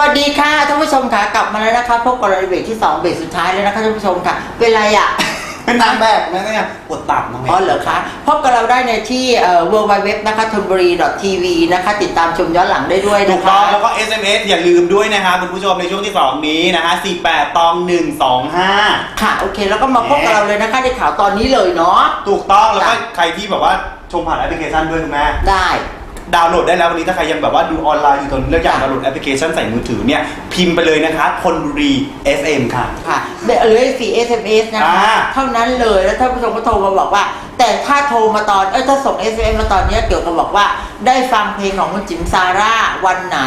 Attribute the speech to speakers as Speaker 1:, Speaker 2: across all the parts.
Speaker 1: วัสดีค่ะท่านผู้ชมค่ะกลับมาแล้วนะคะพบกับเราในเบรกที่สองเบรกสุดท้ายแล้วนะคะท่านผู้ชมค่ะเป็นไรอะ
Speaker 2: เป็นนางแบบนะเนี่ยปวดตับน้องเม
Speaker 1: อ๋อ
Speaker 2: ย์
Speaker 1: เหรอคะพบกับเราได้ในที่เอ่อ w w w นะคะทนบุรี .tv นะคะ ติดตามชมย้อนหลังได้ด้วย
Speaker 2: ถู
Speaker 1: นะ
Speaker 2: กต้
Speaker 1: คะ
Speaker 2: องแล้วก็ SMS อย่าลืมด้วยนะคะคุณผู้ชมในช่วงที่ 2 นี้นะคะ48ตอง125
Speaker 1: ค่ะ โอเค แล้วก็มาพบกับเราเลยนะคะในข่าวตอนนี้เลยเนาะ
Speaker 2: ถูกต้องแล้วก็
Speaker 1: จ้ะ
Speaker 2: ใครที่แบบว่าชมผ่านแอปพลิเคชันด้วยคุณแม่
Speaker 1: ได้
Speaker 2: ดาวน์โหลดได้แล้ววันนี้ถ้าใครยังแบบว่าดูออนไลน์อยู่ตอนนี้แล้วอยาก
Speaker 1: จ้ะ
Speaker 2: ดาวน์โหลดแอปพลิเคชันใส่มือถือเนี่ยพิมพ์ไปเลยนะคะทนบุรี FM ค่ะ
Speaker 1: ค่ะเหลือสี่ SMS นะคะ
Speaker 2: อ่า
Speaker 1: เท่านั้นเลยแล้วท่านผู้ชมก็โทรมาบอกว่า แต่ถ้าโทรมาตอนเอ้ยถ้าส่ง SMS มาตอนเนี้ยเกี่ยวกับบอกว่า ได้ฟังเพลงของคุณจิมซาร่าวันไหน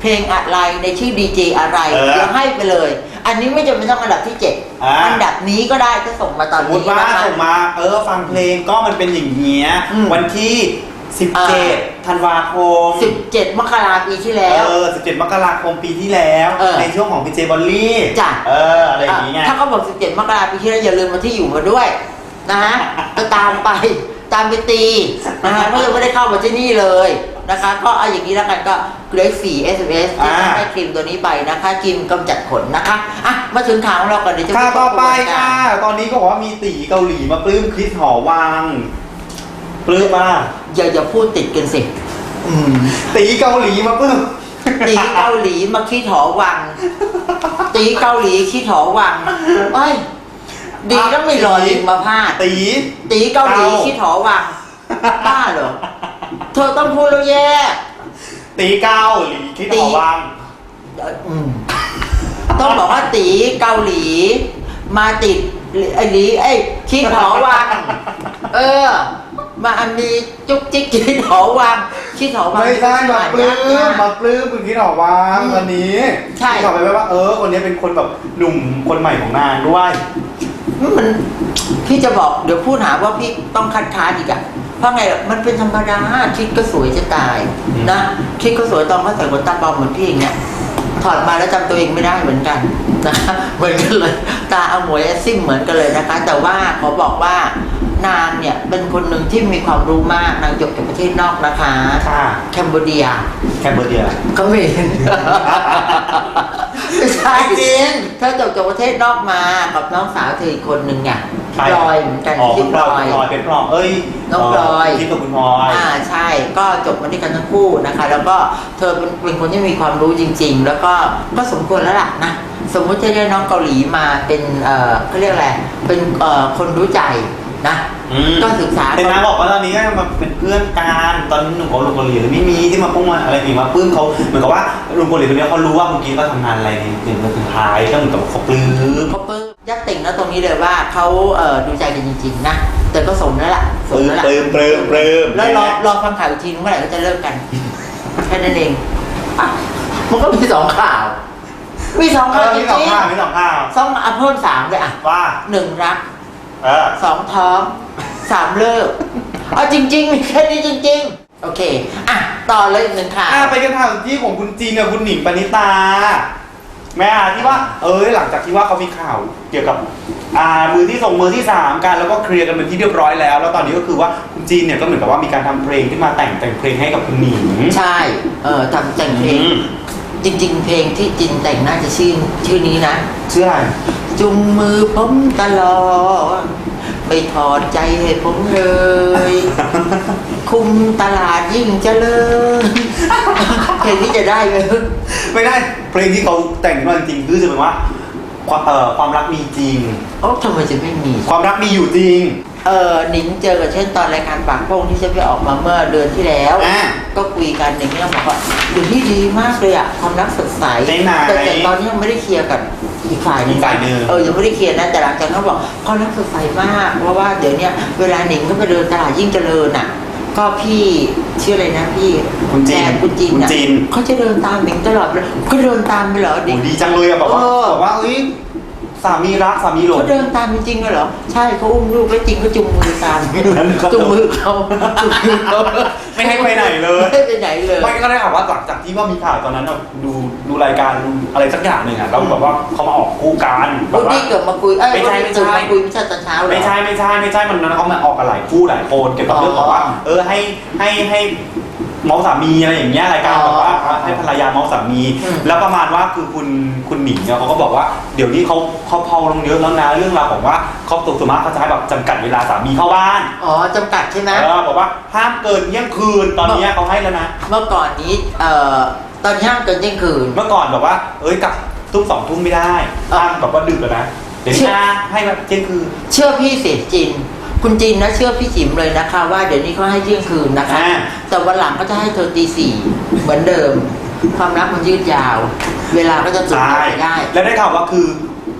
Speaker 1: เพลงอะไรในชื่อดีเจอะไร
Speaker 2: เออ
Speaker 1: เดี๋ยวให้ไปเลย อันนี้ไม่จำเป็นต้องอันดับที่เจ็ด
Speaker 2: อ่า
Speaker 1: อันดับนี้ก็ได้ถ้าส่งมาตอ
Speaker 2: ส
Speaker 1: น
Speaker 2: มม
Speaker 1: นี้
Speaker 2: ติว่า
Speaker 1: นะคะ
Speaker 2: ส่งมาเออฟังเพลงก็มันเป็นอย่างเงี้ย
Speaker 1: อืม
Speaker 2: วันที่
Speaker 1: อ่า
Speaker 2: 17ธันวาคม
Speaker 1: 17 มกราปีที่แล้ว
Speaker 2: เออ 17 มกราคมปีที่แล้ว
Speaker 1: เออ
Speaker 2: ในช่วงของพีเจบอลลี่
Speaker 1: จ้ะ
Speaker 2: เออ อะไรอย่างงี้ไง
Speaker 1: ถ้าเขาบอก 17 มกราปีที่แล้วอย่าลืมมาที่อยู่มาด้วยนะฮะก็ตามไปตามไปตีนะฮะเพราะยังไม่ได้เข้ามาที่นี่เลยนะคะ ก็เอาอย่างนี้แล้วกันก็เลขสี่ SMS ที่
Speaker 2: อ่า
Speaker 1: ได้ครีมตัวนี้ไปนะคะครีมกำจัดขนนะคะ อะ มาถึงข่าวของเราก่อนเดี๋ยวจะ
Speaker 2: ข่าวต่อไป
Speaker 1: พูดถึง
Speaker 2: ค่ะ ตอนนี้ก็บอกว่ามีตีเกาหลีมาปลื้มคริสหอวัง ปลื้มมาก
Speaker 1: อย่าอย่าพูดติดกันสิ
Speaker 2: ตีเกาหลีมาปลื้ม
Speaker 1: ตีเกาหลีมาขี้ถอวัง ตีเกาหลีขี้ถอวังเอ้ยดีแล้วไม่รอลิงมาพาด
Speaker 2: ตี
Speaker 1: ตีเกาหลี
Speaker 2: เกา
Speaker 1: ขี้ถอวังบ้าเหรอเธอต้องพูดแล้วแย่
Speaker 2: ตีเกาหลีคริสหอวัง
Speaker 1: เอ่ออืมต้องบอกว่าตีเกาหลี มาติดไอ้หลีไอ้ขี้ถอวัง เออ มามีจุกจิกขี้ถอวังขี้ถอวัง
Speaker 2: ไม่ใช่มาปลื้ม
Speaker 1: ยาก
Speaker 2: มาปลื้มคุณคริสหอวัง
Speaker 1: อืม
Speaker 2: ตอนนี้
Speaker 1: ใช่
Speaker 2: ที่บอกไปว่าเออคนนี้เป็นคนแบบหนุ่มคนใหม่ของนางด้วย
Speaker 1: มันพี่จะบอกเดี๋ยวพูดหาว่าพี่ต้องคัดค้านอีกอะเพราะไงล่ะมันเป็นธรรมดาคิดก็สวยจะตาย
Speaker 2: อืม
Speaker 1: นะคิดก็สวยตอนเขาใส่ขนตาปลอมเหมือนพี่อย่างเงี้ยถอดมาแล้วจำตัวเองไม่ได้เหมือนกันนะคะเหมือนกันเลย ตาเอาหมวยแอซิมเหมือนกันเลยนะคะ แต่ว่าขอบอกว่า นางเนี่ยเป็นคนหนึ่งที่มีความรู้มากนางจบจากประเทศนอกนะคะ
Speaker 2: ค่ะ
Speaker 1: แคนเบเดีย
Speaker 2: แคมเบอร์เดีย
Speaker 1: ก็ไม่เห็นไม่ใช่
Speaker 2: จริง
Speaker 1: เธอจบจากประเทศนอกมากับน้องสาวเธออีกคนหนึ่งไง
Speaker 2: ใคร
Speaker 1: พลอยเหมือนกัน
Speaker 2: อ๋อคุ
Speaker 1: ชื่อ
Speaker 2: ณ
Speaker 1: พ
Speaker 2: พ
Speaker 1: ล
Speaker 2: ล
Speaker 1: อ
Speaker 2: อยยคุณพลอยเป็นพลอยเอ้ย
Speaker 1: น้องพลอย
Speaker 2: คิดกับคุณพลอย
Speaker 1: อ่าใช่ก็จบมาด้วยกันทั้งคู่นะคะ แล้วก็เธอเป็นเป็นคนที่มีความรู้จริง ๆ แล้วก็ก็สมควรแล้วล่ะนะสมมุติจะได้น้องเกาหลีมาเป็นเอ่อเขาเรียกอะไรเป็นเอ่อคนรู้ใจ นะ
Speaker 2: อืม
Speaker 1: ก็ศึกษา
Speaker 2: แต่นางบอกว่าตอนนี้ก็มาเป็นเพื่อนกันตอนนี้หนุ่มของลุงเกาหลีไม่มีที่มาพุ่งมาอะไรนี่มาปลื้มเขาเหมือนกับว่าลุงเกาหลีคนนี้เขารู้ว่าคุณกิ๊ฟก็ทำงานอะไรในในเมืองไทยก็เหมือนกับว่าเขาปลื้ม
Speaker 1: เขาเปิ้ลยัดติ่งนะตรงนี้เลยว่าเขาเอ่อดูใจกันจริงๆนะแต่ก็สมแล้วล่ะส
Speaker 2: ป
Speaker 1: ม
Speaker 2: ลื้ม
Speaker 1: แล้วล่ะ
Speaker 2: ปลื้มปลื้มปลื้ม
Speaker 1: แล้วรอรอฟังข่าวอีกทีนึงเมื่อไหร่ก็จะเลิกกันแค่นั้นเองอะมันก็มีสองข่าวมีสอง
Speaker 2: เอ
Speaker 1: ข่าว
Speaker 2: อ
Speaker 1: จ
Speaker 2: มี
Speaker 1: ริง
Speaker 2: สองข้าวมีสองข้าว
Speaker 1: ๆสองอะเพิ่มสามเลยอะ
Speaker 2: ว่า
Speaker 1: หนึ่งรัก
Speaker 2: เออ
Speaker 1: สองท้องสามเลิกเอาจริงๆมีแค่นี้จริง ๆ โอเค อะ ต่อเลยอีกหนึ่งข่าว
Speaker 2: อ่าไปกันข่าวที่ของคุณจีนกับคุณหนิงปณิตา แม่อาที่ว่า เอ้ยหลังจากที่ว่าเขามีข่าวเกี่ยวกับอ่ามือที่ส่งมือที่สามกันแล้วก็เคลียร์กันเป็นที่เรียบร้อยแล้ว แล้วตอนนี้ก็คือว่าคุณจีนเนี่ยก็เหมือนกับว่ามีการทำเพลงขึ้นมาแต่งแต่งเพลงให้กับคุณหนิง
Speaker 1: ใช่ เออทำแต่งเพลง
Speaker 2: อืม
Speaker 1: จริง ๆ เพลงที่จินแต่งน่าจะชื่อชื่อนี้นะ
Speaker 2: ชื่ออะไร
Speaker 1: จุงมือผมตลอดไม่ถอดใจให้ผมเลย คุมตลาดยิ่งเจริญเพลงนี้จะได้ไหม
Speaker 2: ไม่ได้เพลงที่เขาแต่งขึ้นมาจริงๆคือจะเป็นว่าความเอ่อความรักมีจริง
Speaker 1: โอ้ทำไมจะไม่มี
Speaker 2: ความรักมีอยู่จริง
Speaker 1: เออหนิงเจอกับเช่นตอนรายการปากโป้งที่ฉันไปออกมาเมื่อเดือนที่แล้ว
Speaker 2: อ่า
Speaker 1: ก็คุยกันหนิงก็บอกว่าเดี๋ยวนี้ดีมากเลยอะความรักสดใส
Speaker 2: ไหนๆ
Speaker 1: แต่แต่ตอนนี้ยังไม่ได้เคลียร์กับอีกฝ่ายหนึ่ง
Speaker 2: อีกฝ่ายหนึ่ง
Speaker 1: เออยังไม่ได้เคลียร์นะแต่หลังจากนั้นบอกความรักสดใสมาก เพราะว่าเดี๋ยวเนี้ยเวลาหนิงก็ไปเดินตลาดยิ่งเจริญอะก็พี่ชื่ออะไรนะพี่
Speaker 2: คุณจีน
Speaker 1: แฟคุณจีน
Speaker 2: คุณ
Speaker 1: อะ
Speaker 2: จีน
Speaker 1: เขาจะเดินตามหนิงตลอดเลยก็เดินตามไปเหรอ
Speaker 2: โอ้
Speaker 1: เด็ก
Speaker 2: ดีจังเลยอะบอกว่า
Speaker 1: เออ
Speaker 2: บอกว่าเอ้ย สามีรักสามีหลง
Speaker 1: เขาเดินตามจริงๆเลยเหรอ ใช่เขาอุ้มลูกแล้วจริงเขาจุงมือตาม
Speaker 2: นั่นก็
Speaker 1: จุงมือเขาจุงมือเขา
Speaker 2: ไม่ให้ไปไหนเลย
Speaker 1: ไม่ให้ไปไหนเลย
Speaker 2: ไม่ก็ได้ข่าวว่าหลังจากที่ว่ามีข่าวตอนนั้นอะดูดูรายการอะไรสักอย่างหนึ่งอะแล้วแบบว่าเขามาออกคู่กันแบ
Speaker 1: วู
Speaker 2: บ
Speaker 1: ด
Speaker 2: ว่า
Speaker 1: ดี้เกิดมาคุยเอ้ย
Speaker 2: ไม่ใช่
Speaker 1: วูดดี้เกิด
Speaker 2: ไม่ใช่
Speaker 1: มาคุยไม่ใช่ตอนเช้าเหรอ
Speaker 2: ไม่ใช่ไม่ใช่ไม่ใช่มันนั้นเขามาออกกันหลายคู่หลายคนเกี่ยวกับเรื่องของว่า
Speaker 1: อ๋อ
Speaker 2: เออให้ให้ให้ เมาสามีอะไรอย่างเงี้ยรายการ
Speaker 1: อ๋อ
Speaker 2: แบบว่าให้ภรรยาเมาสามี
Speaker 1: อืม
Speaker 2: แล้วประมาณว่าคือคุณคุณหนิงเนี่ยเขาก็บอกว่าเดี๋ยวนี้เขาเขาเผาลงเยอะแล้วนะเรื่องราวของว่าเขาตัวส่วนมากเขาจะให้แบบจำกัดเวลาสามีเข้าบ้าน
Speaker 1: อ๋อจำกัดใช่ไหม
Speaker 2: เออบอกว่าห้ามเกินเที่ยงคืนตอนเนี้ยเขาให้แล้วนะ
Speaker 1: เมื่อก่อนนี้เอ่อตอนนี้ห้ามเกินเที่ยงคืน
Speaker 2: เมื่อก่อนแบบว่า เอ้ยกลับทุ่มสองทุ่มไม่ได้ห้ามแบบว่าดึกแล้วนะเดี๋ยวนี้อะให้แบบเที่ยงคืน
Speaker 1: เชื่อพี่เสียจิน คุณจินนะเชื่อพี่จิ๋มเลยนะคะ ว่าเดี๋ยวนี้เขาให้เที่ยงคืนนะคะ
Speaker 2: อ่า
Speaker 1: แต่วันหลังก็จะให้เธอตีสี่เหมือนเดิม ความรักมันยืดยาว เวลาก็จะจุด
Speaker 2: ใช่
Speaker 1: ไปได้
Speaker 2: แล้วได้ข่าวว่าคือ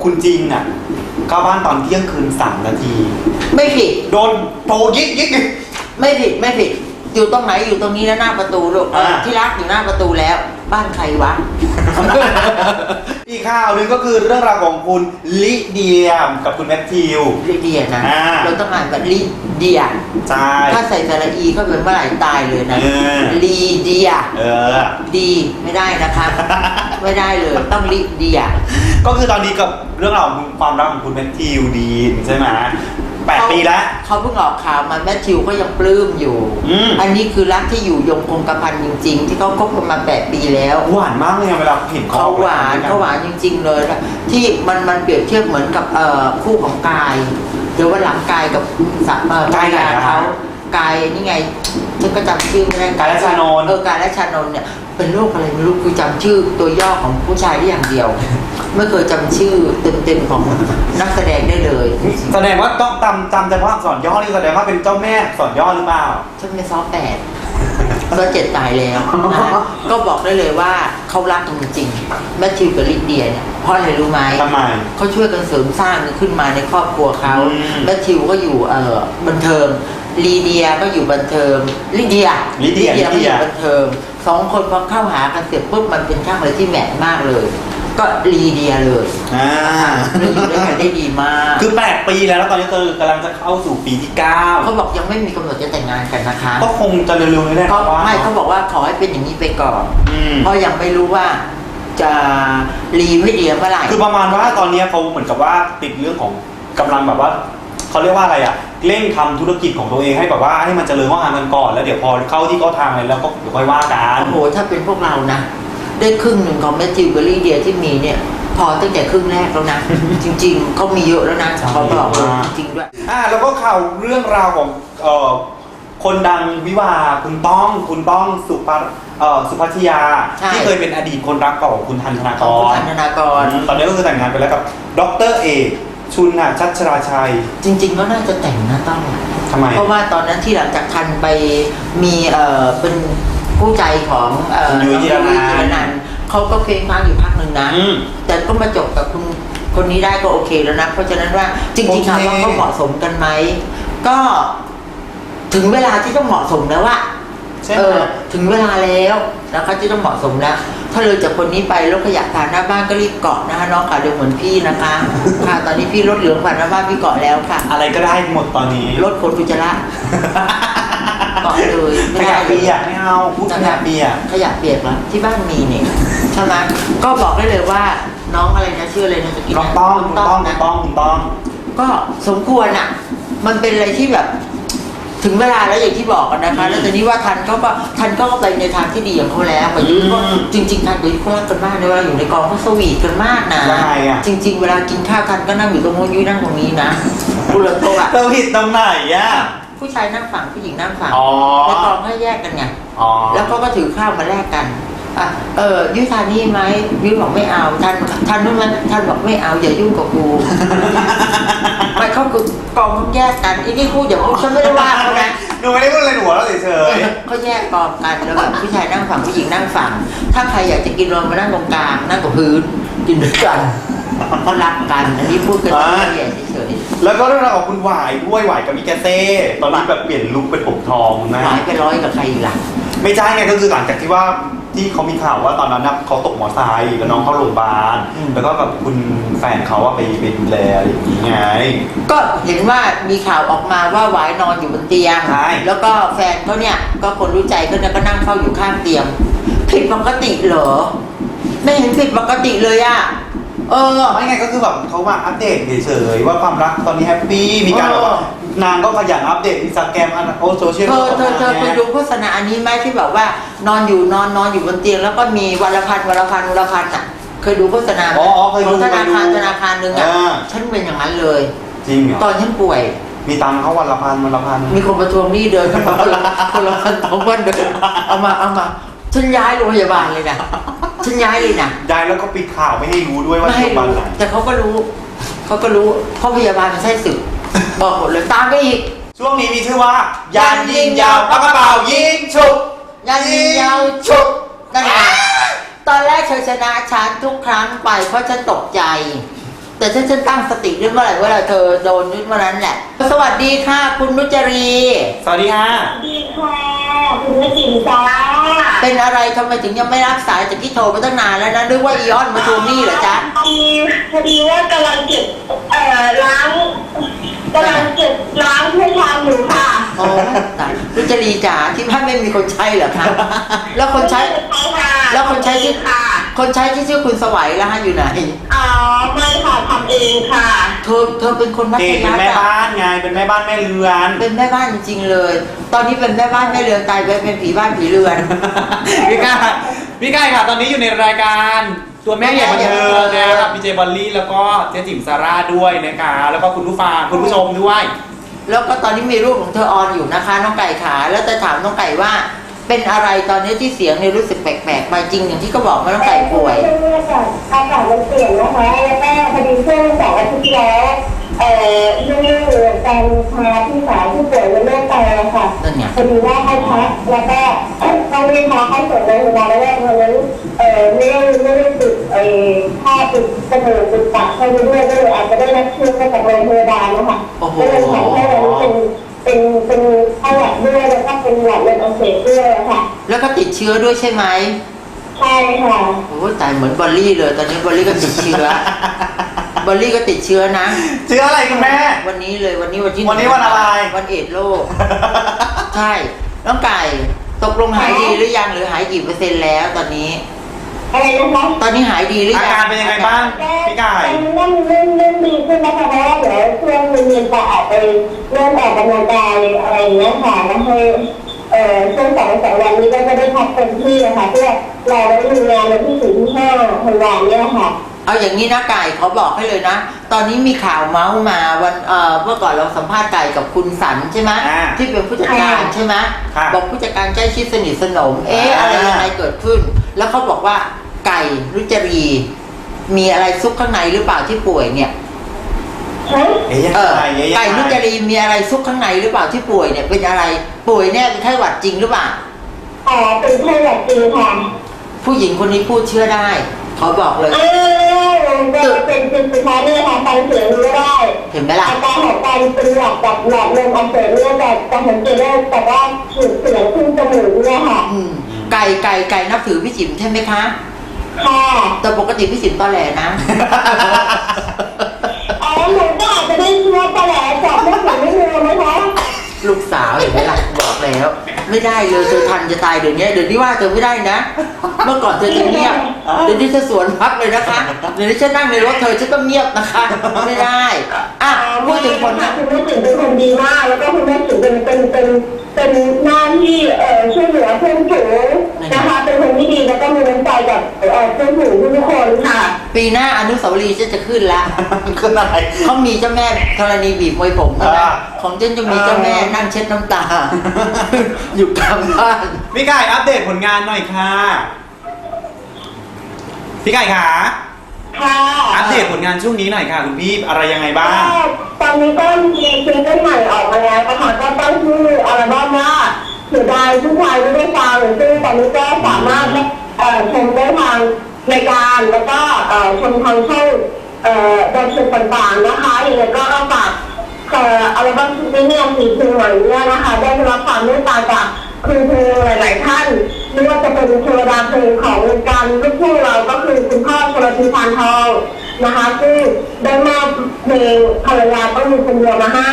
Speaker 2: คุณจริงอะเข้าบ้านตอนเที่ยงคืนสามนาที
Speaker 1: ไม่ผิด
Speaker 2: โดนโทรยิกยิกยิก
Speaker 1: ไม่ผิดไม่ผิด อยู่ตรงไหนอยู่ตรงนี้แล้วหน้าประตูลูกเออ
Speaker 2: อ่า
Speaker 1: ที่รักอยู่หน้าประตูแล้ว บ้านใครวะ
Speaker 2: อีกข่าวหนึ่งก็คือเรื่องราวของคุณลิเดียมกับคุณแมทธิว
Speaker 1: ลิเดียนะ
Speaker 2: อ่า
Speaker 1: เราต้องอ่านแบบลิเดีย
Speaker 2: ใช่
Speaker 1: ถ้าใส่สระอีเข้าไปเมื่อไหร่ตายเลยนะ
Speaker 2: เออ
Speaker 1: ลีเดีย
Speaker 2: เออ
Speaker 1: ดีไม่ได้นะคะ ไม่ได้เลยต้องลิเดีย
Speaker 2: ก็คือตอนนี้กับเรื่องราวของความรักของคุณแมทธิวดีนใช่ไหม แปดปีแล้ว
Speaker 1: เขาเพิ่งออกข่าวมาแมทธิวก็ยังปลื้มอยู่
Speaker 2: อืม
Speaker 1: อันนี้คือรักที่อยู่ยงคงกระพันจริง ๆ ที่เขาคบกันมาแปดปีแล้ว
Speaker 2: หวานมากเลยอะเวลาเห็น
Speaker 1: เขาหวานเขาหวานจริง ๆ เลยนะที่มันมันเปรียบเทียบเหมือนกับเอ่อคู่ของกาย เดี๋ยววันหลังกายกับสะเอ่อกายยาเขากายนี่ไงฉันก็จำชื่อไม่ได้
Speaker 2: กายและชานนท์
Speaker 1: เออกายและชานนท์เนี่ย เป็นโรคอะไรไม่รู้คือจำชื่อตัวย่อของผู้ชายได้อย่างเดียว ไม่เคยจำชื่อเต็มๆของนักแสดงได้เลย
Speaker 2: แสดงว่าต้องจำจำเฉพาะอักษรย่อนี่แสดงว่าเป็นเจ้าแม่อักษรย่อหรือเปล่า
Speaker 1: ฉันเป็นซอแปดซอเจ็ดตายแล้วนะก็บอกได้เลยว่าเขารักกันจริงๆแมทธิวกับลิเดียเนี่ยเพราะอะไรรู้ไหม
Speaker 2: ทำไม
Speaker 1: เขาช่วยกันเสริมสร้างขึ้นมาในครอบครัวเขา
Speaker 2: อืม
Speaker 1: แมทธิวก็อยู่เอ่อบันเทิงลีเดียก็อยู่บันเทิงลิเดีย
Speaker 2: ลิเดีย
Speaker 1: ก็อ
Speaker 2: ลิเดีย
Speaker 1: ยู่บันเทิง สองคนพอเข้าหากันเสร็จปุ๊บมันเป็นช่างเลยที่แมทมากเลย ก็ลีเดียเลย
Speaker 2: อ่า
Speaker 1: เลยอยู่ด้วยกันได้ดีมาก
Speaker 2: คือ 8 ปีแล้วแล้วตอนนี้เธอกำลังจะเข้าสู่ปีที่
Speaker 1: เขาบอกยังไม่มีกำหนดจะแต่งงานกันนะคะ
Speaker 2: 9ก็คงจะเร็วๆนี้แหละ
Speaker 1: เขา
Speaker 2: ว่า
Speaker 1: ไม่เขาบอกว่าขอให้เป็นอย่างนี้ไปก่อน
Speaker 2: อืม
Speaker 1: เพราะยังไม่รู้ว่าจะรีไม่เดียเมื่อไหร่
Speaker 2: คือประมาณว่าตอนนี้เขาเหมือนกับว่าติดเรื่องของกำลังแบบว่า เขาเรียกว่าอะไรอะเร่งทำธุรกิจของตัวเองให้แบบว่าให้มันเจริญงอกงามกันก่อนแล้วเดี๋ยวพอเข้าที่เข้าทางเลยแล้วก็เดี๋ยวค่อยว่ากัน
Speaker 1: โอ้โหถ้าเป็นพวกเรานะ ได้ครึ่งหนึ่งของแมทธิวกับลีเดียที่มีเนี่ย พอตั้งแต่ครึ่งแรกแล้วนะ จริงๆเขามีเยอะแล้วนะเขาบอกเลยจริงๆด้วย
Speaker 2: อ่าแล้วก็ข่าวเรื่องราวของเอ่อคนดังวิวาห์คุณต้อง คุณต้องสุภาเอ่อสุพัชยา
Speaker 1: ใช่
Speaker 2: ที่เคยเป็นอดีตคนรักเก่าของคุณทันธนาก
Speaker 1: ของคุณ
Speaker 2: ร
Speaker 1: ธนากร
Speaker 2: อืมตอนนี้ก็คือแต่งงานไปแล้วกับดรเอก ชุนหาชัชราชัย
Speaker 1: จริงๆก็น่าจะแต่งนะต้อง
Speaker 2: ทำไม
Speaker 1: เพราะว่าตอนนั้นที่หลังจากทันไปมีเอ่อเป็นผู้ใจของเอ่อ
Speaker 2: ยุ้ยจิรนันท์
Speaker 1: จิรนันท์เขาก็เพลงพักอยู่พักหนึ่งนะ
Speaker 2: อืม
Speaker 1: แต่ก็มาจบกับคุณคนนี้ได้ก็โอเคแล้วนะเพราะฉะนั้นว่าจริงๆถามว่า
Speaker 2: โอเค
Speaker 1: เขาเหมาะสมกันไหมก็ถึงเวลาที่ต้องเหมาะสมแล้วอะ
Speaker 2: ใช่
Speaker 1: เอ
Speaker 2: ไหม
Speaker 1: อถึงเวลาแล้วนะคะที่ต้องเหมาะสมแล้ว ถ้าเลยจากคนนี้ไปรถขยะผ่านหน้าบ้านก็รีบเกาะนะคะน้องขาเร็วเหมือนพี่นะคะค่ะตอนนี้พี่รถเหลืองผ่านหน้าบ้านพี่เกาะแล้วค่ะ
Speaker 2: อะไรก็ได้หมดตอนนี้
Speaker 1: รถขนอุจจาระเกาะเลย
Speaker 2: ข
Speaker 1: ไม่
Speaker 2: ยะ
Speaker 1: ได้
Speaker 2: เปียกไม่เอาพูดขยะเปียก
Speaker 1: ขยะเปียกแล้วที่บ้านมีเนี่ยใช่ไหมก็บอกได้เลยว่าน้องอะไรนะชื่ออะไรนะตะกี้
Speaker 2: น้อง
Speaker 1: นะ
Speaker 2: ต้องคุณต้องคุณ
Speaker 1: นะ
Speaker 2: ต้องคุณต้อง
Speaker 1: ก็สมควรอะ มันเป็นอะไรที่แบบ ถึงเวลาแล้วอย่างที่บอกกันนะคะ แล้วตอนนี้ว่าทันเขาก็ทันก็ไปในทางที่ดีของเขาแล้วมายุก็
Speaker 2: อืม
Speaker 1: จริง ๆทันกับยุก็รักกันมากเลยเวลาอยู่ในกองเขาสวีทกันมากนะ
Speaker 2: ยังไงอะ
Speaker 1: จริง ๆ เวลากินข้าวทันก็นั่งอยู่ตรงนู้นยุ้ยนั่งตรงนี้นะกุลโตอะ
Speaker 2: เราผิดตรงไหนอะ
Speaker 1: ผู้ชายนั่งฝั่งผู้หญิงนั่งฝั่ง
Speaker 2: อ๋อ
Speaker 1: ในกองให้แยกกันไง
Speaker 2: อ๋อ
Speaker 1: แล้วเขาก็ถือข้าวมาแลกกัน อะเออยุ้ยทานนี่ไหมยุ้ยบอกไม่เอาท่านท่านนู้นมันท่านบอกไม่เอาอย่ายุ่งกับกูไม่เขาคือกองเขาแยกกันไอ้นี่พูดอย่าพูดฉันไม่ได้ว่าเขานะ
Speaker 2: หนูไม่ได้พูดอะไรหนูหัวเราะเฉย
Speaker 1: เขาแยกกองกันแล้วแบบผู้ชายนั่งฝั่งผู้หญิงนั่งฝั่ง ถ้าใครอยากจะกินรวมมานั่งตรงกลางนั่งกับพื้นกินด้วยกันเขารักกันอันนี้พูดกันเฉยๆเฉย
Speaker 2: ๆแล้วก็เรื่องราวของคุณหวายด้วยหวายกับมิกาเซ่ตอนนี้แบบเปลี่ยนลุคเป็นผมทอง
Speaker 1: ๆ
Speaker 2: นะ
Speaker 1: หายไปร้อยกับใครอีกล่ะ
Speaker 2: ไม่ใช่ไงก็คือหลังจากที่ว่า ที่เขามีข่าวว่าตอนนั้นนะเขาตกมอไซค์แล้วน้องเข้าโรงพยาบาล
Speaker 1: อืม
Speaker 2: แล้วก็แบบคุณแฟนเขาว่าไปไปดูแลอะไรอย่างนี้ไง
Speaker 1: ก็เห็นว่ามีข่าวออกมาว่าหวายนอนอยู่บนเตียง
Speaker 2: ใช่
Speaker 1: แล้วก็แฟนเขาเนี่ยก็คนรู้ใจก็เนี่ยก็นั่งเฝ้าอยู่ข้างเตียงผิดปกติเหรอ ไม่เห็นผิดปกติเลยอะเออ
Speaker 2: ไม่ไงก็คือแบบเขามาอัปเดตเฉยๆว่าความรักตอนนี้แฮปปี้มีการแบบว่า นางก็ขยันอัปเดตอินสตาแกรมอันโอโซเชียล
Speaker 1: เธอเธอเธอเคยดูโฆษณาอันนี้ไหมที่แบบว่านอนอยู่นอนนอนอยู่บนเตียงแล้วก็มีวันละพันวันละพันวันละพันอะ เคยดูโฆษณาไหม
Speaker 2: อ๋ออ๋อเคย
Speaker 1: ข
Speaker 2: ดู
Speaker 1: องธนาคาร
Speaker 2: เคยดู
Speaker 1: ธนาคารหนึ่งอะ
Speaker 2: อ่า
Speaker 1: ฉันเป็นอย่างนั้นเลย
Speaker 2: จริงเหรอ
Speaker 1: ตอนฉันป่วย
Speaker 2: มีตังค์เขาวันละพันวันละพัน
Speaker 1: มีคนมาทวงหนี้เดินมาคนละคนละพันสองพันเดินเอามาเอามาฉันย้ายโรงพยาบาลเลยนะฉันย้ายเลยนะ
Speaker 2: ยายแล้วก็ปิดข่าวไม่ให้รู้ด้วยว่า
Speaker 1: ไม่
Speaker 2: ที่
Speaker 1: ให้
Speaker 2: โรงพยาบาล
Speaker 1: รู้
Speaker 2: ไหน
Speaker 1: แต่เขาก็รู้เขาก็รู้เพราะพยาบาลมันใช่สึก บอกหมดเลยตามไปอีก
Speaker 2: ช่วงนี้มีชื่อว่า ยานยิงยาวปากกระเป๋ายิงฉุก
Speaker 1: ยันยาวชุบนั่นไงตอนแรกเธอชนะฉันทุกครั้งไปเพราะฉันตกใจ แต่ฉันฉันตั้งสติได้เมื่อไหร่เวลาเธอโดนนึกเมื่อนั้นแหละ สวัสดีค่ะ คุณนุจรี
Speaker 2: สวัสดีฮะ
Speaker 3: ดีค่ะคุณแม่จิ๋มจ้า
Speaker 1: เป็นอะไรทำไมถึงยังไม่รับสายจากที่โทรไปตั้งนานแล้วนะนึกว่าอีออนมาทวงหนี้เหรอจ๊ะ
Speaker 3: พอดีพอดีว่ากำลังเก็บเอ่อล้าง กำลังเก็บล้างถ้วยชามอยู่ค่ะ
Speaker 1: โอ้ตายนุจรีจ๋าที่บ้านไม่มีคนใช้เหรอคะแล้วคนใช้
Speaker 3: ค่ะ
Speaker 1: แล้วคนใช้ที่
Speaker 3: ค่ะ
Speaker 1: คนใช้ที่ชื่อคุณสวัยแล้วฮะอยู่ไหน
Speaker 3: อ๋อไม่ค่ะทำเองค่ะ
Speaker 1: เธอเธอเป็นคนมัธ
Speaker 2: เกด
Speaker 1: ยั
Speaker 2: เป็น
Speaker 1: สถ์
Speaker 2: แม่
Speaker 1: อะ
Speaker 2: บ้านไงเป็นแม่บ้านแม่เรือน
Speaker 1: เป็นแม่บ้านจริงๆเลย ตอนนี้เป็นแม่บ้านแม่เรือนตายไปเป็นผีบ้านผีเรือน
Speaker 4: พี่ก้าพี่ก้าค่ะ ตอนนี้อยู่ในรายการ ตัวแม่ใหญ่บันเทิงนะครับพี่เจบอลลี่แล้วก็เจ๊จิ๋มซาร่าด้วยนะคะแล้วก็คุณผู้ฟังคุณผู้ชมด้วย
Speaker 1: แล้วก็ตอนนี้มีรูปของเธอออนอยู่นะคะน้องไก่ขา แล้วจะถามน้องไก่ว่า เป็นอะไรตอนนี้ที่เสียงเนี่ยรู้สึกแปลกๆมาจริงอย่างที่ก็บอกว่าน้องไก่ป่วย
Speaker 3: เนื่องจากอากาศมันเปลี่ยนนะคะแล้วก็พอดีช่วงสองอาทิตย์ที่แล้ว เอ่อยุ่งๆการพาพี่สาวที่ป่วยเป็นโรคไตอะค่ะ
Speaker 1: นั่นไง
Speaker 3: พอดีว่าให้พักแล้วก็ต้องรีบพาให้ส่งโรงพยาบาลแล้วแรกวันนั้นเอ่อไม่ได้ไม่ได้ติดไอ้ผ้าปิดกระเถิบปิดปากเข้าไปด้วยก็เลยอาจจะได้รับเชื้อมาจากโรงพยาบาลนะคะ
Speaker 1: โอ้โห
Speaker 3: ก็เลยทำให้วันนี้เป็นเป็นเป็นไข้หวัดด้วยแล้วก็เป็นหวัดเลือดอักเสบด้วยอะค่ะ
Speaker 1: แล้วก็ติดเชื้อด้วยใช่ไหม
Speaker 3: ใช่ค่ะ
Speaker 1: โอ้ยตายเหมือนบอลลี่เลย ตอนนี้บอลลี่ก็ติดเชื้อ บอลลี่ก็ติดเชื้อนะ
Speaker 2: เชื้ออะไรคุณแม่
Speaker 1: วันนี้เลยวันนี้วันที่
Speaker 2: วันนี้วันอะไร
Speaker 1: วันเอดส์โลก ใช่ น้องไก่ตกลงหายดีหรือยังหรือหายกี่เปอร์เซ็นต์แล้วตอนนี้
Speaker 3: อะไรนะคะ
Speaker 1: ตอนนี้หายดีหรือ
Speaker 2: อา
Speaker 1: ยัง
Speaker 2: การเป็นยังไงบ้างพี่ไก่
Speaker 3: เริ่มเริ่มเริ่มดีขึ้นแล้วค่ะเพราะว่าเดี๋ยวช่วงเย็นๆจะออกไปเริ่มออกกำลังกายอะไรอย่างเงี้ยค่ะแล้วให้เอ่อช่วงสองสามวันนี้ก็จะได้พักเต็มที่นะคะเพื่อรอไว้ดูงานวันที่สี่ที่ห้าธันวาเนี่ยค่ะ
Speaker 1: เอาอย่างนี้นะไก่เขาบอกให้เลยนะ ตอนนี้มีข่าวเมาส์มาวันเอ่อเมื่อก่อนเราสัมภาษณ์ไก่กับคุณสันใช่ไหม
Speaker 2: อ่า
Speaker 1: ที่เป็นผู้จัดการ
Speaker 3: ค่ะ
Speaker 1: ใช่ไหม
Speaker 2: ค่ะ
Speaker 1: บอกผู้จัดการใกล้ชิดสนิทสนม เอ๊ะ
Speaker 2: อ่า
Speaker 1: อะไรยังไงเกิดขึ้น แล้วเขาบอกว่าไก่รุจรี มีอะไรซุกข้างในหรือเปล่าที่ป่วยเนี่ย
Speaker 3: ใช่
Speaker 2: เอ๊ะยัง
Speaker 1: เออ
Speaker 2: ไงเอ๊ะยัง
Speaker 1: ไก่รุ
Speaker 2: ไง
Speaker 1: จรีมีอะไรซุกข้างในหรือเปล่าที่ป่วยเนี่ยเป็นอะไรป่วยเนี่ยเป็นไข้หวัดจริงหรือเปล่า
Speaker 3: อ๋อเป็นไข้หวัดจริงค่ะ
Speaker 1: ผู้หญิงคนนี้พูดเชื่อได้เขาบอกเลย
Speaker 3: เออเป็นเป็นเป็นสุดท้ายเนี่ยค่ะฟังเสียงรู้ได้
Speaker 1: เห็นไหมล่ะ
Speaker 3: อาการของการเป็นหลอดกับหลอดลมอักเสบเนี่ยแต่จะสังเกตได้แต่ว่าฉุดเสียขึ้นจมูกเนี่ยค่ะ
Speaker 1: อืมไก่ไก่ไก่นับถือพี่จิ๋มใช่ไหมคะ
Speaker 3: ค่ะ
Speaker 1: แต่ปกติพี่จิ๋มตอแหลนะ
Speaker 3: อ๋อหนูก็อาจจะได้เชื้อไปแหละจากไม่ถึงไม่รู้นะคะ
Speaker 1: ลูกสาวเห็นไหมล่ะบอกแล้ว ไม่ได้เลยเธอทันจะตายเดี๋ยวนี้เดี๋ยวนี้ว่าเธอไม่ได้นะ เมื่อก่อนเธอจะเงียบเดี๋ยวนี้เธอสวนพักเลยนะคะเดี๋ยวนี้ฉันนั่งในรถเธอฉันต้องเงียบนะคะไม่ได้อะพูดถึงคนนะ
Speaker 3: คุณแม่ถึงเป็นคนดีมากแล้วก็คุณแม่ถึงเป็นเป็นเป็นเป็นหน้าที่เอ่อช่วยเหลือเพื่อนฝูง นะคะ เป็นคนที่ดีแล้วก็มีน้ำใจกับเอ่อเพื่อนฝูงทุกคนค่ะ
Speaker 1: ปีหน้าอนุสาวรีย์ฉันจะขึ้นละ
Speaker 2: ขึ้นอะไร
Speaker 1: เขามีเจ้าแม่ธรณีบีบมวยผมใช่ไหม
Speaker 2: อ่า
Speaker 1: ของเจนจะมีเจ้าแม่นั่งเช็ดน้ำตา อยู่กลางบ้าน
Speaker 4: พี่ไก่อัปเดตผลงานหน่อยค่ะ พี่ไก่ค่ะ
Speaker 3: ค่ะ
Speaker 4: อัปเดตผลงานช่วงนี้หน่อยค่ะคุณพี่อะไรยังไงบ้าง
Speaker 3: ก็ตอนนี้ก็มีซิงเกิลใหม่ออกมาแล้วนะคะก็ตั้งชื่ออัลบั้มว่า เสียดายผู้ชายไม่ได้ฟังซึ่งตอนนี้ก็สามารถเอ่อชมได้ทางรายการแล้วก็ชมทางช่องเอ่อดาวเทีต่างๆนะคะอย่างไรก็เอาฝากเอ่ออัลบั้มชุดนี้เนี่ยสีเพลงใหม่เนี่ยนะคะ ได้รับความเมตตาจากคือเพลงหลายๆท่าน ไม่ว่าจะเป็นเทวดาเพลงของวงการลูกทุ่งเราก็คือคุณพ่อชลธีพานทองนะคะซึ่งได้มอบเพลงภรรยาต้องมีคนเดียวมาให้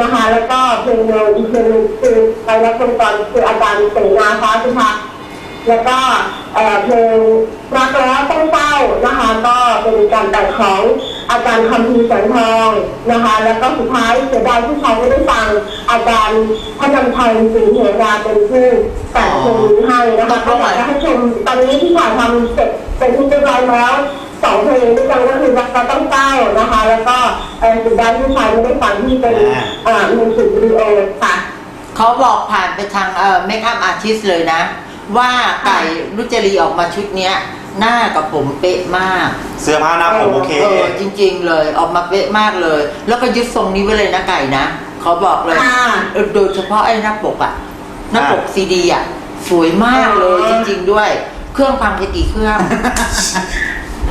Speaker 3: นะคะ แล้วก็เพลงเดียวอีกเพลงนึงคือไปรับคนก่อนคืออาจารย์เสนาฟ้าสุภาแล้วก็เอ่อเพลงรักแล้วต้องเศร้านะคะ ก็เป็นการแต่งของ อาจารย์คำพีร์แสงทองนะคะ แล้วก็สุดท้ายเสียดายผู้ชายไม่ได้ฟังอาจารย์พระนำชัยศรีเหราเป็นผู้แต่งเพลงนี้ให้นะคะก็อยากจะให้ชมตอนนี้ที่ถ่ายทำเสร็จเป็นที่เรียบร้อยแล้วสองเพลงด้วยกันก็คือรักเราต้องเก้านะคะ แล้วก็เอ่อเสียดายผู้ชายไม่ได้ฟังที่เป็นอ่ามิวสิกวิดีโอค่ะ
Speaker 1: เขาบอกผ่านไปทางเอ่อเมคอัพอาร์ติสเลยนะ ว่าไก่นุจรีออกมาชุดเนี้ย หน้ากับผมเป๊ะมาก
Speaker 2: เสื้อผ้าหน้าผมโอเค
Speaker 1: เออจริง ๆ เลยออกมาเป๊ะมากเลย แล้วก็ยึดทรงนี้ไว้เลยนะไก่นะเขาบอกเลย
Speaker 3: ค่ะ
Speaker 1: เออโดยเฉพาะไอ้หน้าปกอะหน้าปก
Speaker 2: อ่า
Speaker 1: ซีดีอะสวยมากเลย
Speaker 3: อ๋อ
Speaker 1: จริง ๆ ด้วย เครื่องพังไปกี่เครื่อง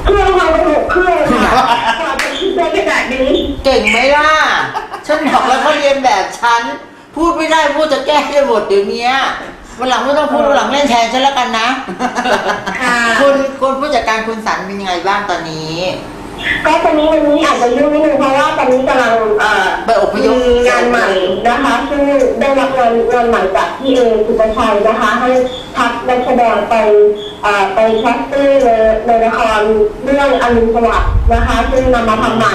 Speaker 3: เครื่องเราไปหกเครื่องค่ะกว่าจะคิดได้ขนาดนี้
Speaker 1: เก่งไหมล่ะ ฉันบอกแล้วเขาเรียนแบบฉัน พูดไม่ได้พูดจะแก้ได้หมดเดี๋ยวนี้ วันหลังไม่ต้องพูดวันหลังเล่นแทนฉันแล้วกันนะ
Speaker 3: ค่ะ
Speaker 1: คุณคุณผู้จัดการคุณสันเป็นยังไงบ้างตอนนี้
Speaker 3: ก็ตอนนี้วันนี้อาจจะยุ่งนิดนึงเพราะว่าตอนนี้กำลังเอ่อ
Speaker 1: ไปอพยพ
Speaker 3: มีงานใหม่นะคะซึ่งได้รับงานงานใหม่จากพี่เอสุปชัยนะคะ ให้พักนักแสดงไปเอ่อไปแคสติ้งในในละครเรื่องอรุณสวัสดิ์นะคะ ซึ่งนำมาทำใหม่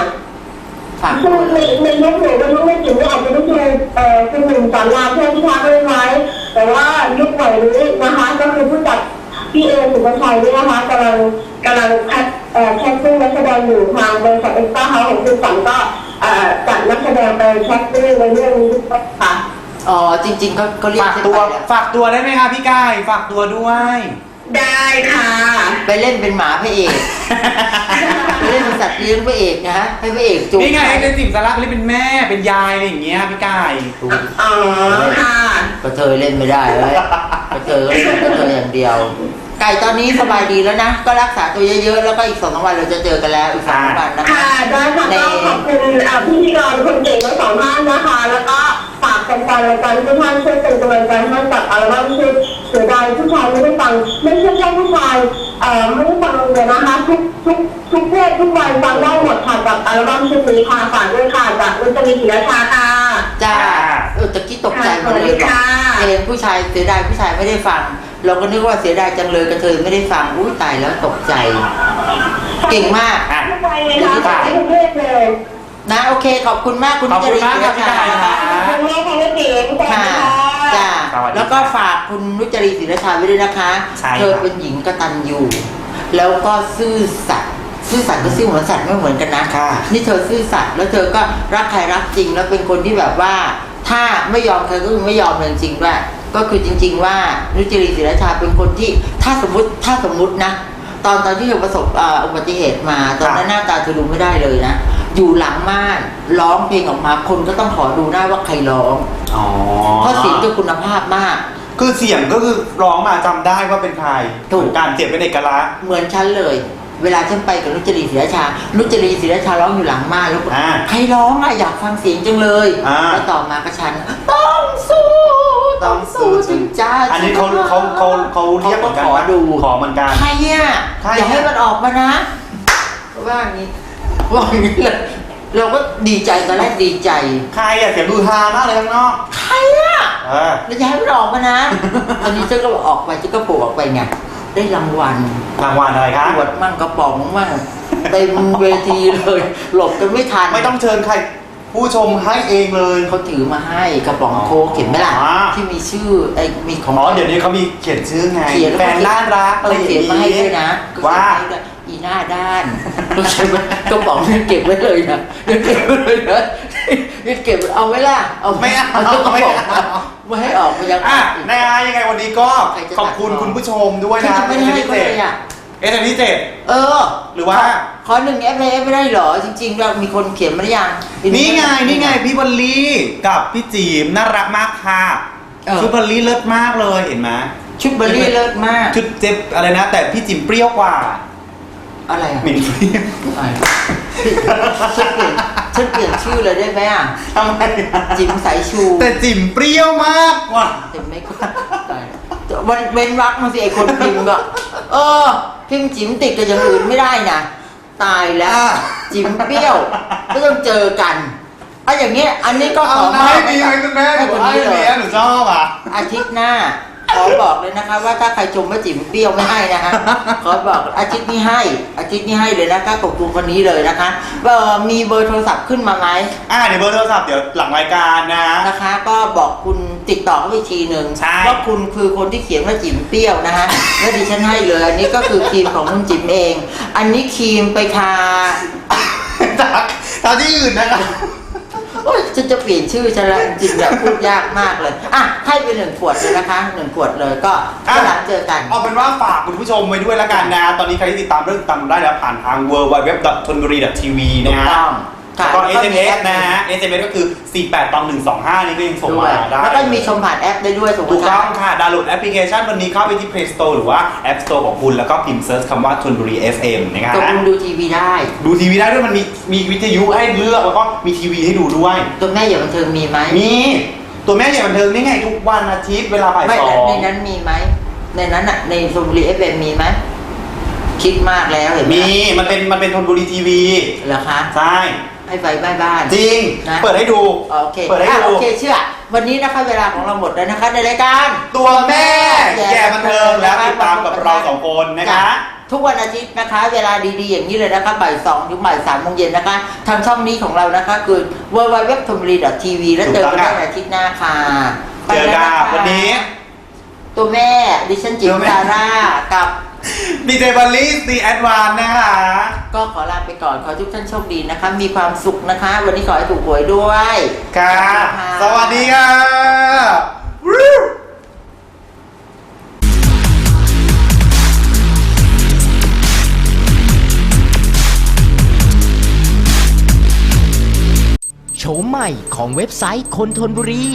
Speaker 1: ฝาก
Speaker 3: ซึ่งในในยุคหนูในยุคไม่ถึงนี่อาจจะไม่ใช่เอ่อคือหนึ่งสอนรามเพื่อที่พักเล่นไว้ แต่ว่ายุคใหม่นี้นะคะ ก็คือผู้จัดพี่เอสุปชัยนี่นะคะกำลังกำลังคัดเอ่อแคสติ้งนักแสดงอยู่ทางบริษัทเอ็กซ์ต้าเฮาส์ของคุณสันก็เอ่อจัดนักแสดงไปแคสติ้งในเรื่องนี้ด้วยค่ะ
Speaker 1: อ๋อจริงๆเขาเขาเรียก
Speaker 4: ฝาก
Speaker 1: ฉัน
Speaker 4: ตัว
Speaker 1: ไปแล้ว
Speaker 4: ฝากตัวได้ไหมคะพี่กาย ฝากตัวด้วย
Speaker 3: ได้ค่ะ
Speaker 1: ไปเล่นเป็นหมาพระเอก ไปเล่นเป็นสัตว์เลี้ยงพระเอกนะฮะให้พระเอกจูง
Speaker 4: นี่ไง
Speaker 1: ไป
Speaker 4: เจนจิ๋มสาระเขาเล่นเป็นแม่เป็นยายอะไรอย่างเงี้ยพี่กาย
Speaker 3: อ๋อค่ะ
Speaker 1: กระเทยเล่นไม่ได้เลยกระเทยก็เล่นกระเทยอย่างเดียว ไก่ตอนนี้สบายดีแล้วนะ ก็รักษาตัวเยอะๆ แล้วก็อีกสองสามวันเราจะเจอกันแล้วอีกสองสามวันนะคะ
Speaker 3: ค่ะได้ค่ะ
Speaker 1: ใน
Speaker 3: ก็ขอบคุณเอ่อพิธีกรคนเก่งทั้งสองท่านนะคะ แล้วก็ ฝากแฟนๆรายการทุกท่านช่วยเป็นกำลังใจให้กับอัลบั้มชุดเสียดายผู้ชายไม่ได้ฟังไม่ใช่แค่ผู้ชายเอ่อไม่ได้ฟังเลยนะคะทุกทุกทุกเพศทุกวัยฟังได้หมดค่ะกับอัลบั้มชุดนี้ค่ะฝากด้วยค่ะจากอุตรีศิลชาค่ะ
Speaker 1: จ้าเออตะกี้ตกใจหมดเลย
Speaker 3: สวัสดี
Speaker 1: บอก
Speaker 3: ค่ะ
Speaker 1: เพลงผู้ชายเสียดายผู้ชายไม่ได้ฟัง เราก็นึกว่าเสียดายจังเลยกระเทยไม่ได้ฟังอุ้ยตายแล้วตกใจ เก่งมาก
Speaker 4: อะ
Speaker 3: ทุกวัยเลยค่ะทุกเพศเลย
Speaker 1: นะโอเคขอบคุณมากคุณ
Speaker 4: ขอบคุณ
Speaker 1: นิจ
Speaker 4: มาก
Speaker 1: รี
Speaker 4: ครับพี่ไก่
Speaker 1: ศิล
Speaker 4: ครั
Speaker 1: ชา
Speaker 3: ขอบคุณมากค่ะแม่เก๋สวัสดี
Speaker 1: ค่ะ
Speaker 3: ค่ะ
Speaker 1: จ้า
Speaker 4: สวัสดี
Speaker 1: แล้วก็ฝากคุณนุจรีศิลชาไว้ด้วยนะคะ
Speaker 4: ใช่ครับ
Speaker 1: เธอเป็นหญิงกตัญญูแล้วก็ซื่อสัตย์ซื่อสัตย์กับซื่อเหมือนสัตว์ไม่เหมือนกันนะ
Speaker 4: ค่ะ
Speaker 1: นี่เธอซื่อสัตย์แล้วเธอก็รักใครรักจริง แล้วเป็นคนที่แบบว่า ถ้าไม่ยอมเธอก็คือไม่ยอมเลยจริงๆด้วยก็คือจริง ๆ ว่านุจรีศิลชาเป็นคนที่ถ้าสมมติถ้าสมมตินะ ตอนตอนที่เธอประสบอ่าอุบัติเหตุมาตอนนั้นหน้าตาเธอดูไม่ได้เลยนะ อยู่หลังม่านร้องเพลงออกมาคนก็ต้องขอดูหน้าว่าใครร้อง
Speaker 2: อ๋อ
Speaker 1: เพราะเสียงจะคุณภาพมาก
Speaker 2: คือเสียงก็คือร้องมาจำได้ว่าเป็นใคร
Speaker 1: ถูก
Speaker 2: การเจ็บเป็นเอกลักษณ์
Speaker 1: เหมือนฉันเลย เวลาฉันไปกับนุจรีศรีราชานุจรีศรีราชาร้องอยู่หลังม่านแล้วก็
Speaker 2: อ่า
Speaker 1: ใครร้องอะอยากฟังเสียงจังเลย
Speaker 2: อ่า
Speaker 1: แล้วต่อมาก็ฉันต้องสู้ต้องสู้ถึงจะ
Speaker 2: อันนี้เขาเขาเขาเขาเรียกเหมือนกัน
Speaker 1: ขอดู
Speaker 2: ขอเหมือนกัน
Speaker 1: ใครเนี่ย
Speaker 2: ใครอะ
Speaker 1: อย่าให้มันออกมานะว่าอย่างนี้ ว่าอย่างนี้เลยเราก็ดีใจตอนแรกดีใจ
Speaker 2: ใครอะเสียงฮือฮามากเลยข้างนอก
Speaker 1: ใครอะ
Speaker 2: เออ
Speaker 1: แล้วอย่าให้มันออกมานะ ตอนนี้ฉันก็ออกไปฉันก็โผล่ออกไปไง ได้รางวัล
Speaker 2: รางวัลอะไรคะ
Speaker 1: ขวดมั่งกระป๋องมั่งเต็มเวทีเลย หลบกันไม่ทัน
Speaker 2: ไม่ต้องเชิญใคร ผู้ชมให้เองเลย
Speaker 1: เขาถือมาให้กระป๋องโค้กเห็นไหมล่ะ
Speaker 2: อ๋อ
Speaker 1: ที่มีชื่อไอ้มีของ
Speaker 2: อ๋อเดี๋ยวนี้เขามีเขียนชื่อไง
Speaker 1: เขียนล้ว
Speaker 2: แฟนน่ารักอะไร
Speaker 1: เขา
Speaker 2: อย่าง
Speaker 1: เขียนมาให้ด้วยนะ
Speaker 2: ว่า
Speaker 1: เขเขียนให้ด้วยอีหน้าด้าน เขาเขียนมากระป๋องนี่เก็บไว้เลยนะยังเก็บไว้เลยนะยังเก็บเอาไว้ล่ะเอา
Speaker 2: ไม่เอา
Speaker 1: เอากระ
Speaker 2: ไม่
Speaker 1: ป๋อง
Speaker 2: เอา
Speaker 1: ไม่ให้ออกมายัง
Speaker 2: อะ
Speaker 1: อีก
Speaker 2: นะฮะยังไงวันนี้ก็
Speaker 1: ใครจะ
Speaker 2: ขอบคุณ
Speaker 1: ตัดต่อ
Speaker 2: คุณผู้ชมด้วย
Speaker 1: ฉัน
Speaker 2: นะ
Speaker 1: จะไม่ได้ให้เขาเลยอะ
Speaker 2: เอสเอ็มที่เจ็ด
Speaker 1: เออ
Speaker 2: หรือว่า
Speaker 1: ขอหนึ่งเอฟเลยเอฟไม่ได้เหรอ จริง ๆ เรามีคนเขียนมาหรือยัง
Speaker 2: นี่ไง นี่ไง พี่บอลลี่กับพี่จีมน่ารักมากค่ะ
Speaker 1: เออ
Speaker 2: ชุดบอลลี่เลิศมากเลยเห็นไหม
Speaker 1: ชุดเบอร์รี่เลิศมาก
Speaker 2: ชุดเจ็บอะไรนะ แต่พี่จิมเปรี้ยวกว่า
Speaker 1: อะไรอะ
Speaker 2: หมิ่นเปรี้ยว
Speaker 1: อะไรฉันเปลี่ยนฉันเปลี่ยนชื่อเลยได้ไหมอะ
Speaker 2: ทำไมอะ
Speaker 1: จิ๋มสายชู
Speaker 2: แต่จิมเปรี้ยวมากกว่า
Speaker 1: เห็นไหมก็ตายมันเว้นวักมาสิไอคนพิมพ์ก็เออ พิมพ์จิ๋มติดกับอย่างอื่นไม่ได้นะตายแล้ว
Speaker 2: อะ
Speaker 1: จิ๋มเปรี้ยว ก็ต้องเจอกันเอาอย่างเงี้ยอันนี้ก็ข
Speaker 2: เอา
Speaker 1: อ
Speaker 2: นะให้ดีไหมคุณแม่หนู
Speaker 1: คน
Speaker 2: ให้
Speaker 1: นี้เล
Speaker 2: ดี
Speaker 1: ย
Speaker 2: อะหนูชอบอะ
Speaker 1: อาทิตย์หน้า ขอบอกเลยนะคะ ว่าถ้าใครชมว่าจิ๋มเปรี้ยวไม่ให้นะคะ ขอบอกอาทิตย์นี้ให้ อาทิตย์นี้ให้เลยนะคะกับคุณคนนี้เลยนะคะเอ่อมีเบอร์โทรศัพท์ขึ้นมาไหม
Speaker 2: อ่าเดี๋ยวเบอร์โทรศัพท์เดี๋ยวหลังรายการนะ
Speaker 1: นะคะ ก็บอกคุณติดต่อเข้าไปอีกทีหนึ่ง
Speaker 2: ใช่
Speaker 1: ว่าคุณคือคนที่เขียนว่าจิ๋มเปรี้ยวนะคะแล้วดิฉันให้เลยอันนี้ก็คือครีมของคุณจิ๋มเอง อันนี้ครีมไปทา
Speaker 2: จากตามที่อื่นนะครับ
Speaker 1: โอ้ยฉันจะเปลี่ยนชื่อฉันแล้วจริงๆแบบพูดยากมากเลย อะ ให้ไปหนึ่งขวดเลยนะคะหนึ่งขวดเลยก็
Speaker 2: อะ
Speaker 1: ก็หลังเจอกัน
Speaker 2: เอาเป็นว่าฝากคุณผู้ชมไว้ด้วยละกันนะ ตอนนี้ใครที่ติดตามเรื่องติดตามได้แล้วผ่านทาง w w w t h o n b u r i t v
Speaker 1: ถู
Speaker 2: นะ
Speaker 1: ก
Speaker 2: ฮะ
Speaker 1: ต้องค่ะ
Speaker 2: แล้วก็
Speaker 1: แล้วก็มี
Speaker 2: SMS
Speaker 1: แอป
Speaker 2: นะฮะ SMS ก็คือ 48ตอง125 นี่ก็ยังส่ง
Speaker 1: ด้ว
Speaker 2: มายได้
Speaker 1: แล้วก็มีชมผ่านแอปได้ด้วยถูกไหม
Speaker 2: ถูก
Speaker 1: คะ
Speaker 2: ต้องค่ะดาวน์โหลดแอปพลิเคชันวันนี้เข้าไปที่ Play Store หรือว่า App Store ของคุณ แล้วก็พิมพ์เซิร์ชคำว่า t h o n b u r i FM นะครับ
Speaker 1: ตัวคุณดูทีวีได้
Speaker 2: ดูทีวีได้ด้วยมันมีมีวิทยุให้เลือกแล้วก็มีทีวีให้ดูด้วย
Speaker 1: ตัวแม่อย่าบันเทิงมีไหม
Speaker 2: มีตัวแม่ใหญ่บันเทิงนี่ไงทุกวันอาทิตย์เวลาบ่าย
Speaker 1: ไม่
Speaker 2: สอง
Speaker 1: ในนั้นมีไหมในนั้นอะในชมบุรีเอฟเอ็มมีไหมคิดมากแล้วเห็นไหม
Speaker 2: มีมันเป็นมันเป็นทนบุรีทีวี
Speaker 1: เหรอคะ
Speaker 2: ใช่
Speaker 1: ให้ไฟบ้านบ้าน
Speaker 2: จริง
Speaker 1: นะ
Speaker 2: เปิดให้ดู
Speaker 1: โอเค
Speaker 2: เปิดให้
Speaker 1: อะ
Speaker 2: ดู
Speaker 1: โอเคเชื่อ วันนี้นะคะเวลาของเราหมดแล้วนะคะ ในรายการ
Speaker 2: ตัวแม่แย่บันเทิงแล้วติดตามกับเราสองคนนะคะ
Speaker 1: ทุกวันอาทิตย์นะคะ เวลาดีๆอย่างนี้เลยนะคะบ่ายสองถึงบ่ายสามโมงเย็นนะคะ ทางช่องนี้ของเรานะคะ คือ w w w t h o m b u r i t v แล้วเจอกันได้ในอาทิตย์หน้าค่ะ
Speaker 2: เจอกันวันนี้
Speaker 1: ตัวแม่ดิฉันจิ๋
Speaker 2: ตั
Speaker 1: ม
Speaker 2: วแม่
Speaker 1: ซาร่ากับ
Speaker 2: ดีเจบัลลี่ตีแอดวานนะคะ
Speaker 1: ก็ขอลาไปก่อน ขอให้ทุกท่านโชคดีนะคะ มีความสุขนะคะ วันนี้ขอให้ถูกหวยด้วย
Speaker 2: ค่ะ
Speaker 1: ค่ะ
Speaker 2: สวัสดีค่ะวู้
Speaker 5: โฉมใหม่ของเว็บไซต์คนทนบุรี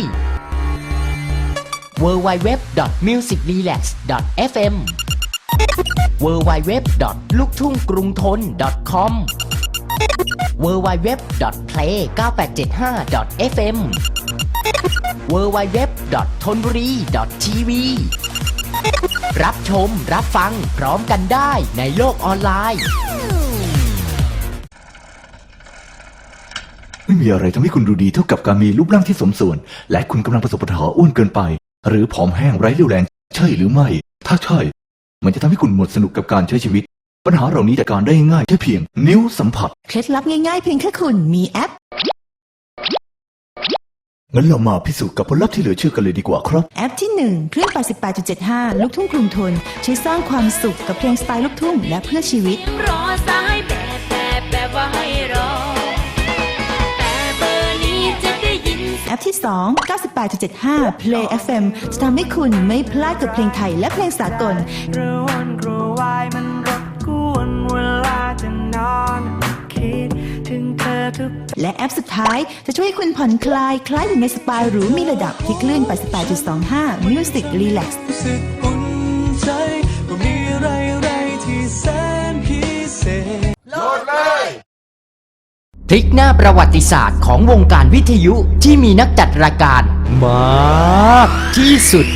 Speaker 5: www.musicrelax.fm www. ลูกทุ่งกรุงทน .com www.play9875.fm www. ทนบุรี .tv รับชมรับฟังพร้อมกันได้ในโลกออนไลน์
Speaker 6: ไม่มีอะไรทำให้คุณดูดีเท่ากับการมีรูปร่างที่สมส่วน และคุณกำลังประสบปัญหาอ้วนเกินไป หรือผอมแห้งไร้เรี่ยวแรง ใช่หรือไม่ ถ้าใช่ มันจะทำให้คุณหมดสนุกกับการใช้ชีวิต ปัญหาเหล่านี้จัดการได้ง่ายแค่เพียง นิ้วสัมผัส
Speaker 7: เคล็ดลับง่ายๆเพียงแค่คุณมีแอป
Speaker 6: งั้นเรามาพิสูจน์กับผลลัพธ์ที่เหลือเชื่อกันเลยดีกว่าครับ
Speaker 7: แอปที่ 1 เครื่อง 88.75 ลูกทุ่งกรุงทนช่วยสร้างความสุขกับเพลงสไตล์ลูกทุ่งและเพื่อชีวิต
Speaker 8: รอสาย
Speaker 7: ปที่ 2 98.75 Play FM จะทำให้คุณไม่พลาดกับเพลงไทยและเพลงสากล
Speaker 9: กระวนกระวายมันรบกวนเวลาจะนอนคิดถึงเธอทุก
Speaker 7: และแอปสุดท้ายจะช่วยให้คุณผ่อนคลาย คล้ายอยู่ในสปาหรูมีระดับที่คลื่น88.25 Music Relax
Speaker 9: รู้สึกอุ่น พ
Speaker 5: ลิกหน้าประวัติศาสตร์ของวงการวิทยุที่มีนักจัดรายการมากที่สุด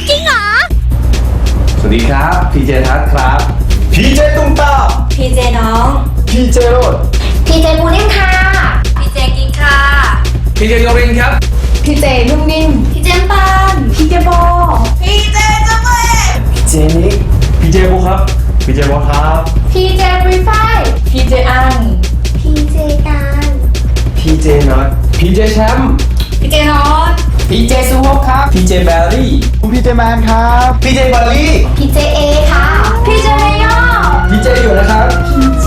Speaker 10: สวัสดีครับพีเจทัศน์ครับพีเจตุ้มตา
Speaker 8: พีเจน้อง
Speaker 10: พีเจโรด
Speaker 8: พีเจมูนิ่มค่ะพีเจกินค่ะ
Speaker 10: พีเจโยรินครับ
Speaker 8: พีเจนุ่มนิ่มพีเจปานพีเจโบพีเจจเว
Speaker 10: พีเจนิกพีเจบุครับพีเจบอครับ
Speaker 8: พีเจฟรีไฟพีเจอันพีเจการ
Speaker 10: พีเจน็อตพีเจแชมป์
Speaker 8: พีเจนอต
Speaker 10: พีเจซูฮกครับพีเจแบรี่ผมพีเจแมนครับ
Speaker 2: พีเจบัลลี่
Speaker 8: พีเจเอค่ะ พีเจเมยอ
Speaker 10: พีเจอยู่นะครับ
Speaker 8: พีเจ